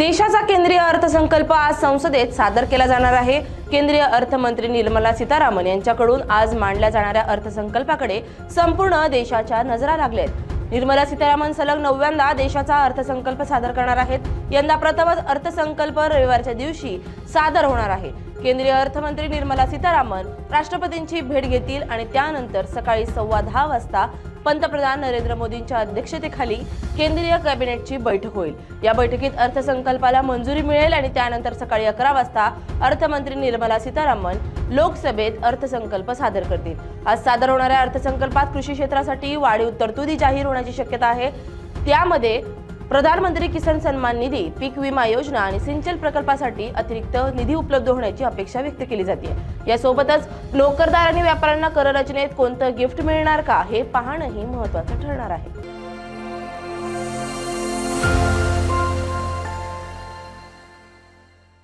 देशाचा केंद्रीय अर्थसंकल्प आज संसदेत सादर केला जाणार आहे. केंद्रीय अर्थमंत्री निर्मला सीतारामन यांच्याकडून आज मांडल्या जाणाऱ्या अर्थसंकल्पाकडे संपूर्ण देशाच्या नजरा लागलेत निर्मला सीतारामन सलग नवव्यांदा देशाचा अर्थसंकल्प सादर करणार आहेत. यंदा प्रथमच अर्थसंकल्प रविवारच्या दिवशी सादर होणार आहे. केंद्रीय अर्थमंत्री निर्मला सीतारामन राष्ट्रपतींची भेट घेतील आणि त्यानंतर सकाळी सव्वा दहा वाजता पंतप्रधान नरेंद्र मोदींच्या अध्यक्षतेखाली केंद्रीय कॅबिनेटची बैठक होईल. या बैठकीत अर्थसंकल्पाला मंजुरी मिळेल आणि त्यानंतर सकाळी अकरा वाजता अर्थमंत्री निर्मला सीतारामन लोकसभेत अर्थसंकल्प सादर करतील. आज सादर होणाऱ्या अर्थसंकल्पात कृषी क्षेत्रासाठी वाढीव तरतुदी जाहीर होण्याची शक्यता आहे. त्यामध्ये प्रधानमंत्री किसान सन्मान निधी पीक विमा योजना आणि सिंचन प्रकल्पासाठी अतिरिक्त निधी उपलब्ध होण्याची अपेक्षा व्यक्त केली जाते. यासोबतच नोकरदार आणि व्यापाऱ्यांना कर रचनेत कोणतं गिफ्ट मिळणार का हे पाहणंही महत्वाचं ठरणार आहे.